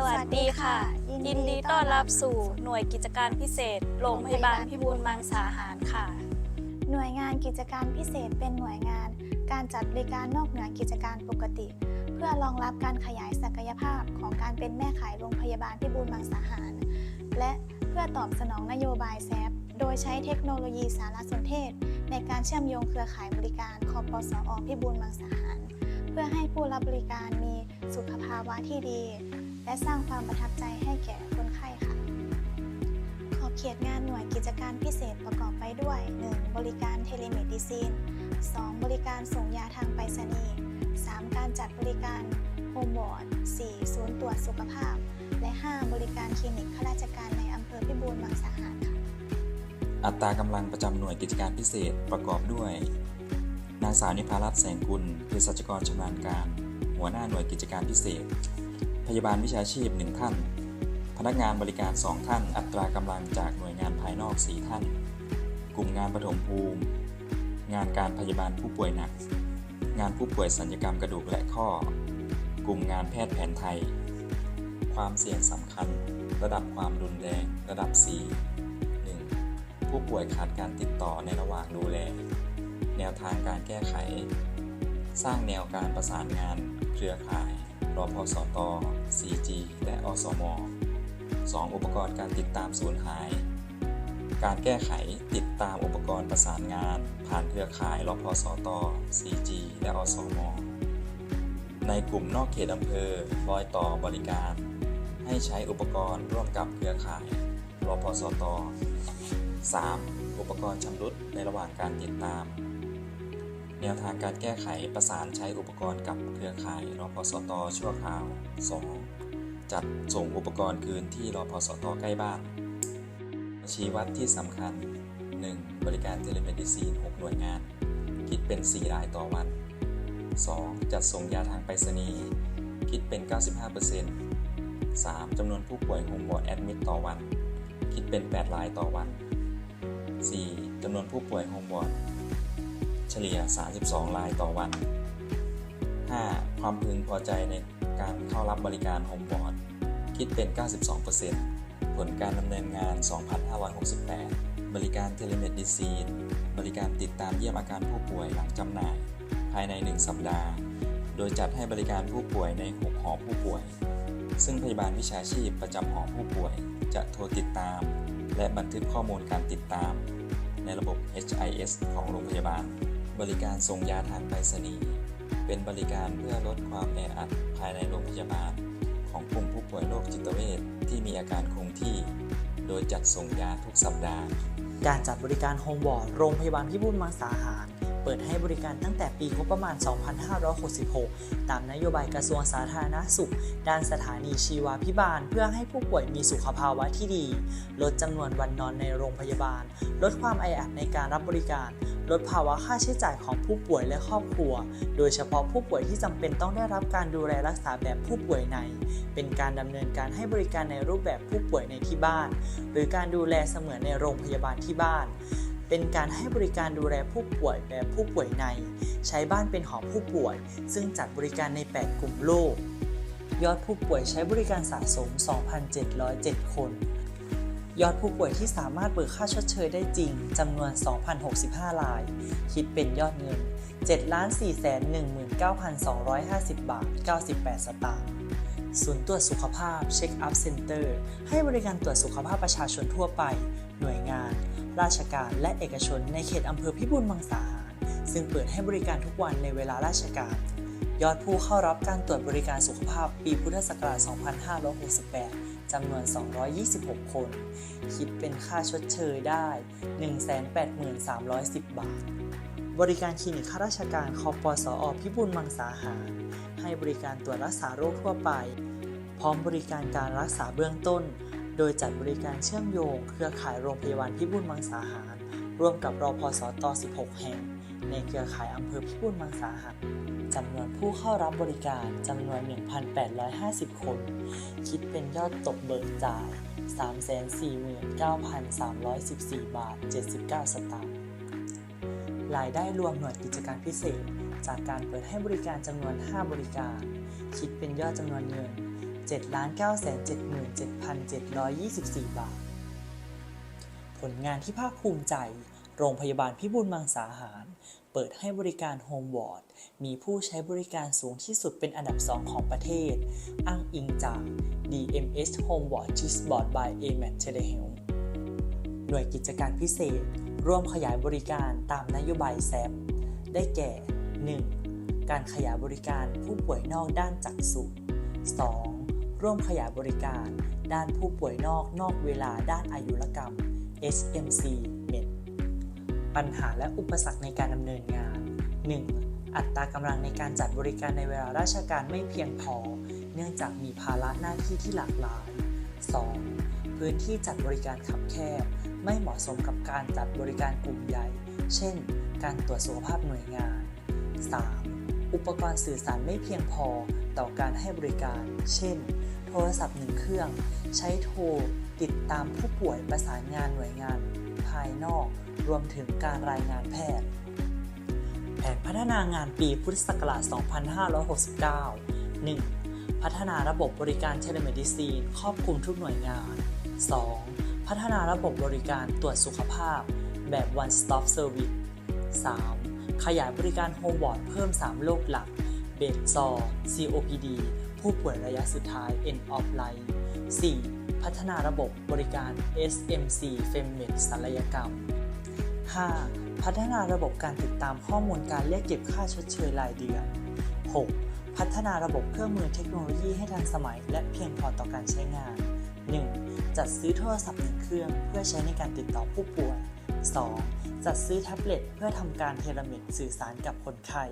สวัสดีค่ะ ยินดีต้อนรับสู่หน่วยกิจการพิเศษ โรงพยาบาลพิบูลมังสาหารค่ะ หน่วยงานกิจการพิเศษเป็นหน่วยงาน การจัดบริการนอกเหนือกิจการปกติ เพื่อรองรับการขยายศักยภาพของการเป็นแม่ขายโรงพยาบาลพิบูลมังสาหาร และเพื่อตอบสนองนโยบายแซฟโดยใช้เทคโนโลยีสารสนเทศ ในการเชื่อมโยงเครือข่ายบริการคอปสอพิบูลมังสาหาร เพื่อให้ผู้รับบริการมีสุขภาวะที่ดี และสร้างความประทับใจให้แก่คนไข้ค่ะ ขอบเขตงานหน่วยกิจการพิเศษประกอบไปด้วย 1. บริการเทเลเมดิซีน 2. บริการส่งยาทางไปรษณีย์ 3. การจัดบริการโฮมวอร์ด 4. ศูนย์ตรวจสุขภาพ และ 5. บริการคลินิกข้าราชการในอำเภอพิบูลมังสาหารค่ะ อัตรากำลังประจำหน่วยกิจการพิเศษประกอบด้วย นางสาวนิพารัตน์แสงกุลเภสัชกรชำนาญการ หัวหน้าหน่วยกิจการพิเศษ พยาบาลวิชาชีพ 1 ท่าน พนักงานบริการ 2 ท่าน อัตรากำลังจากหน่วยงานภายนอก 4 ท่าน กลุ่มงานปฐมภูมิ งานการพยาบาลผู้ป่วยหนัก งานผู้ป่วยสัญญกรรมกระดูกและข้อ กลุ่มงานแพทย์แผนไทย ความเสี่ยงสำคัญ ระดับความรุนแรงระดับ 4 1. ผู้ป่วยขาดการติดต่อในระหว่างดูแล แนวทางการแก้ไข สร้างแนวการประสานงานเครือข่าย รพสต CG และอสม 2. อุปกรณ์การติดตามสูญหาย การแก้ไขติดตามอุปกรณ์ประสานงาน ผ่านเครือข่ายรพสต CG และอสม ในกลุ่มนอกเขตอำเภอรอยต่อบริการ ให้ใช้อุปกรณ์ร่วมกับเครือข่ายรพสต 3. อุปกรณ์ชำรุดในระหว่างการติดตาม แนวทางการแก้ไขประสานใช้อุปกรณ์กับเครือข่ายรพสตชั่วคราว 2. จัดส่งอุปกรณ์คืนที่รพสตใกล้บ้าน ชี้วัดที่สำคัญ 1. บริการเทเลเมดิซีน 6 หน่วยงาน คิดเป็น 4 รายต่อวัน 2. จัดส่งยาทางไปรษณีย์คิดเป็น 95% 3. จำนวนผู้ป่วยโฮมวอร์ดแอดมิดต่อวัน คิดเป็น 8 รายต่อวัน 4. จำนวนผู้ป่วยโฮมวอร์ด ลี่ย 32 รายต่อวัน 5. ความพึงพอใจในการเข้ารับบริการโฮมวอร์ดคิดเป็น 92%ผลการดำเนินงาน 2,568 บริการเทเลเมดิซีน บริการติดตามเยี่ยมอาการผู้ป่วยหลังจำหน่าย ภายใน 1 สัปดาห์ โดยจัดให้บริการผู้ป่วยใน6หอผู้ป่วย ซึ่งพยาบาลวิชาชีพประจำหอผู้ป่วย จะโทรติดตาม และบันทึกข้อมูลการติดตาม ในระบบ HIS ของโรงพยาบาล บริการส่งยาทางไปรษณีย์เป็นบริการเพื่อลดความแออัดภายในโรงพยาบาล ของกลุ่มผู้ป่วยโรคจิตเวชที่มีอาการคงที่ โดยจัดส่งยาทุกสัปดาห์ การจัดบริการโฮมวอร์ดโรงพยาบาลพิบูลมังสาหาร เปิดให้บริการตั้งแต่ปีงบประมาณ 2566 ตามนโยบายกระทรวงสาธารณสุข ด้านสถานีชีวาพิบาล เพื่อให้ผู้ป่วยมีสุขภาวะที่ดี ลดจำนวนวันนอนในโรงพยาบาล ลดความแออัดในการรับบริการ ลดภาวะค่าใช้จ่ายของผู้ป่วยและครอบครัว โดยเฉพาะผู้ป่วยที่จำเป็นต้องได้รับการดูแลรักษาแบบผู้ป่วยใน เป็นการดำเนินการให้บริการในรูปแบบผู้ป่วยในที่บ้าน หรือการดูแลเสมือนในโรงพยาบาลที่บ้าน เป็นการให้บริการดูแลผู้ป่วยแบบผู้ป่วยใน ใช้บ้านเป็นหอผู้ป่วย ซึ่งจัดบริการใน 8 กลุ่มโรคยอดผู้ป่วยใช้บริการสะสม 2,707 คน ยอดผู้ป่วยที่สามารถเบิกค่าชดเชยได้จริงจำนวน 2,065ราย คิดเป็นยอดเงิน 7,419,250 บาท 98 สตางค์ ศูนย์ตรวจสุขภาพเช็คอัพเซ็นเตอร์ให้บริการตรวจสุขภาพประชาชนทั่วไป หน่วยงาน ราชการและเอกชนในเขตอำเภอพิบูลมังสาหาร ซึ่งเปิดให้บริการทุกวันในเวลาราชการ ยอดผู้เข้ารับการตรวจบริการสุขภาพปีพุทธศักราช 2568 จำนวน 226 คน คิดเป็นค่าชดเชยได้ 183,10 บาท บริการคลินิกข้าราชการคอปสอพิบูลมังสาหารให้บริการตรวจรักษาโรคทั่วไป พร้อมบริการการรักษาเบื้องต้น โดยจัดบริการเชื่อมโยง เครือข่ายโรงพยาบาลพิบูลมังสาหาร ร่วมกับรอพสต 16 แห่ง ในเครือข่ายอำเภอพิบูลมังสาหารจำนวนผู้เข้ารับบริการจำนวน 1,850 คน คิดเป็นยอดตกเบิกจ่าย 349,314 บาท 79 สตางค์รายได้รวมหน่วยกิจการพิเศษ จากการเปิดให้บริการจำนวน 5 บริการ คิดเป็นยอดจำนวนเงิน 7,977,724 บาท ผลงานที่ภาคภูมิใจ โรงพยาบาลพิบูลมังสาหาร เปิดให้บริการโฮมวอร์ด มีผู้ใช้บริการสูงที่สุดเป็นอันดับ 2 ของประเทศ อ้างอิงจาก DMS Home Ward c h e e s b o a r d by AMAT Telehealth หน่วยกิจการพิเศษ ร่วมขยายบริการตามนโยบายแซมได้แก่ 1. การขยายบริการผู้ป่วยนอกด้านจักษุ 2. ร่วมขยายบริการ ด้านผู้ป่วยนอกนอกเวลาด้านอายุรกรรม SMC MED ปัญหาและอุปสรรคในการดำเนินงาน 1. อัตรากำลังในการจัดบริการในเวลาราชการไม่เพียงพอ เนื่องจากมีภาระหน้าที่ที่หลากหลาย 2. พื้นที่จัดบริการขับแคบ ไม่เหมาะสมกับการจัดบริการกลุ่มใหญ่ เช่น การตรวจสุขภาพหน่วยงาน 3. อุปกรณ์สื่อสารไม่เพียงพอต่อการให้บริการ เช่น โทรศัพท์หนึ่งเครื่อง ใช้โทรติดตามผู้ป่วยประสานงานหน่วยงาน ภายนอก รวมถึงการรายงานแพทย์ แผนพัฒนางานปีพุทธศักราช 2569 1. พัฒนาระบบบริการเทเลเมดิซีน ครอบคลุมทุกหน่วยงาน 2. พัฒนาระบบบริการตรวจสุขภาพ แบบ one stop service 3. ขยายบริการโฮมวอร์ดเพิ่ม 3 โรคหลัก เบดซอ COPD ผู้ป่วยระยะสุดท้าย end of life 4. พัฒนาระบบบริการ SMC f e m m e d ศัลยกรรม 5. พัฒนาระบบการติดตามข้อมูลการเรียกเก็บค่าชดเชยรายเดือน 6. พัฒนาระบบเครื่องมือเทคโนโลยีให้ทันสมัย และเพียงพอต่อการใช้งาน 1. จัดซื้อโทรศัพท์หนึ่งเครื่องเพื่อใช้ในการติดต่อผู้ป่วย 2. จัดซื้อแท็บเล็ตเพื่อทำการเทเลเมดสื่อสารกับคนไข้